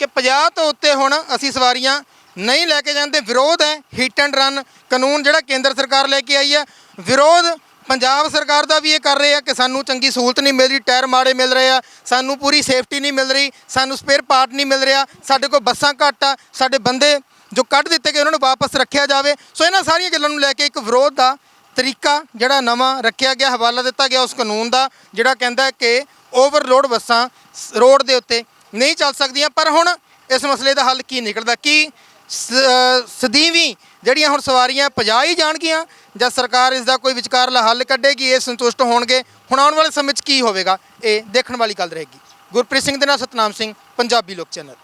ਕਿ 50 ਤੋਂ ਉੱਤੇ ਹੁਣ ਅਸੀਂ ਸਵਾਰੀਆਂ ਨਹੀਂ ਲੈ ਕੇ ਜਾਂਦੇ ਵਿਰੋਧ ਹੈ। ਹਿੱਟ ਐਂਡ ਰਨ ਕਾਨੂੰਨ ਜਿਹੜਾ ਕੇਂਦਰ ਸਰਕਾਰ ਲੈ ਕੇ ਆਈ ਹੈ। ਵਿਰੋਧ ਪੰਜਾਬ ਸਰਕਾਰ ਦਾ ਵੀ ਇਹ ਕਰ ਰਹੇ ਆ ਕਿ ਸਾਨੂੰ ਚੰਗੀ ਸਹੂਲਤ ਨਹੀਂ ਮਿਲ ਰਹੀ, ਟਾਇਰ ਮਾੜੇ ਮਿਲ ਰਹੇ ਆ, ਸਾਨੂੰ ਪੂਰੀ ਸੇਫਟੀ ਨਹੀਂ ਮਿਲ ਰਹੀ, ਸਾਨੂੰ ਸਪੇਅਰ ਪਾਰਟ ਨਹੀਂ ਮਿਲ ਰਿਹਾ, ਸਾਡੇ ਕੋਲ ਬੱਸਾਂ ਘੱਟ ਆ, ਸਾਡੇ ਬੰਦੇ ਜੋ ਕੱਢ ਦਿੱਤੇ ਗਏ ਉਹਨਾਂ ਨੂੰ ਵਾਪਸ ਰੱਖਿਆ ਜਾਵੇ। ਸੋ ਇਹਨਾਂ ਸਾਰੀਆਂ ਗੱਲਾਂ ਨੂੰ ਲੈ ਕੇ ਇੱਕ ਵਿਰੋਧ ਦਾ ਤਰੀਕਾ ਜਿਹੜਾ ਨਵਾਂ ਰੱਖਿਆ ਗਿਆ, ਹਵਾਲਾ ਦਿੱਤਾ ਗਿਆ ਉਸ ਕਾਨੂੰਨ ਦਾ, ਜਿਹੜਾ ਕਹਿੰਦਾ ਕਿ ਓਵਰਲੋਡ ਬੱਸਾਂ ਸ- ਰੋਡ ਦੇ ਉੱਤੇ ਨਹੀਂ ਚੱਲ ਸਕਦੀਆਂ। ਪਰ ਹੁਣ ਇਸ ਮਸਲੇ ਦਾ ਹੱਲ ਕੀ ਨਿਕਲਦਾ? ਕੀ ਸ- ਸਦੀਵੀਂ ਜਿਹੜੀਆਂ ਹੁਣ ਸਵਾਰੀਆਂ ਪਜਾ ਹੀ ਜਾਣਗੀਆਂ ਜਾਂ ਸਰਕਾਰ ਇਸ ਦਾ ਕੋਈ ਵਿਚਕਾਰਲਾ ਹੱਲ ਕੱਢੇਗੀ, ਇਹ ਸੰਤੁਸ਼ਟ ਹੋਣਗੇ? ਹੁਣ ਆਉਣ ਵਾਲੇ ਸਮੇਂ 'ਚ ਕੀ ਹੋਵੇਗਾ? ਇਹ ਦੇਖਣ ਵਾਲੀ ਗੱਲ ਰਹੇਗੀ। ਗੁਰਪ੍ਰੀਤ ਸਿੰਘ ਦੇ ਨਾਲ ਸਤਨਾਮ ਸਿੰਘ, ਪੰਜਾਬੀ ਲੋਕ ਚੈਨਲ।